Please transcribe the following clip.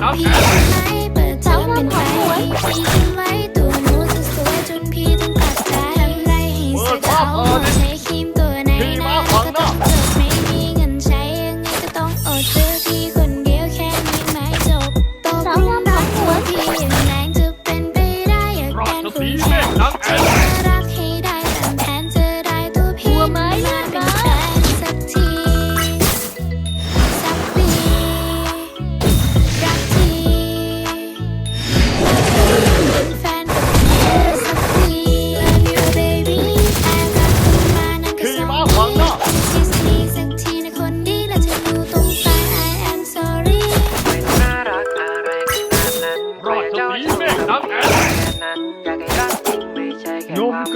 ครับพี่เจ้เป็นหัวหัวไว้นจะสวยจนพี่ตัดใจทำไรให้เสีเขาใช้ครีมตัวไหนก็ต้องจบไม่มีเงินใช้ยังไงก็ต้องอดเจอพี่คนเดียวแค่นี้ไมจบโตเป็นรัหัวพี่ย่งแรงจะเป็นไปได้ยากเป็นคนแ